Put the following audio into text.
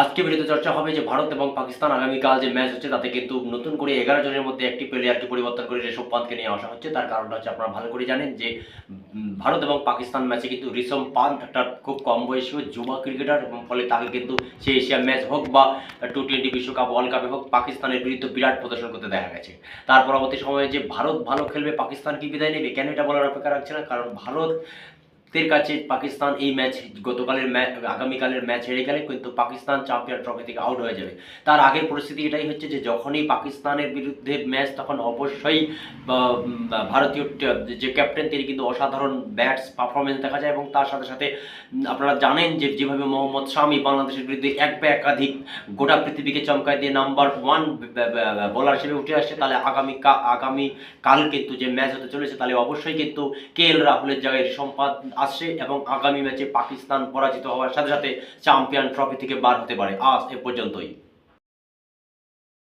আজকে ভিডিওতে চর্চা হবে যে ভারত এবং পাকিস্তান আগামীকাল যে ম্যাচ হচ্ছে, তাতে কিন্তু নতুন করে এগারো জনের মধ্যে একটি প্লেয়ারকে পরিবর্তন করে ঋষভ পান্তকে নিয়ে আসা হচ্ছে। তার কারণটা হচ্ছে আপনারা ভালো করে জানেন যে ভারত এবং পাকিস্তান ম্যাচে কিন্তু ঋষভ পান্ত একটা খুব কম বয়সী যুবা ক্রিকেটার এবং ফলে তাকে কিন্তু সে এশিয়া ম্যাচ হোক বা টি টোয়েন্টি বিশ্বকাপ ওয়ার্ল্ড কাপে হোক, পাকিস্তানের বিরুদ্ধে বিরাট প্রদর্শন করতে দেখা গেছে। তার পরবর্তী সময়ে যে ভারত ভালো খেলবে, পাকিস্তান কি বিদায় নেবে? কেন এটা বলার অপেক্ষা রাখছে না? কারণ ভারত দের কাছে পাকিস্তান এই ম্যাচ, গতকালের ম্যাচ আগামীকালের ম্যাচ হেরে গেলে কিন্তু পাকিস্তান চ্যাম্পিয়ন ট্রফি থেকে আউট হয়ে যাবে। তার আগের পরিস্থিতি এটাই হচ্ছে যে যখনই পাকিস্তানের বিরুদ্ধে ম্যাচ, তখন অবশ্যই ভারতীয় যে ক্যাপ্টেন, তিনি কিন্তু অসাধারণ ব্যাটস পারফরমেন্স দেখা যায় এবং তার সাথে সাথে আপনারা জানেন যে যেভাবে মোহাম্মদ শামি বাংলাদেশের বিরুদ্ধে এক বা একাধিক গোটা পৃথিবীকে চমকায় দিয়ে নাম্বার ওয়ান বোলার হিসেবে উঠে আসছে, তাহলে আগামী আগামী কাল কিন্তু যে ম্যাচ হতে চলেছে, তাহলে অবশ্যই কিন্তু কে এল রাহুলের জায়গায় সম্পাদ আসছে এবং আগামী ম্যাচে পাকিস্তান পরাজিত হওয়ার সাথে সাথে চ্যাম্পিয়ন ট্রফি থেকে বার হতে পারে। আজ এ পর্যন্তই।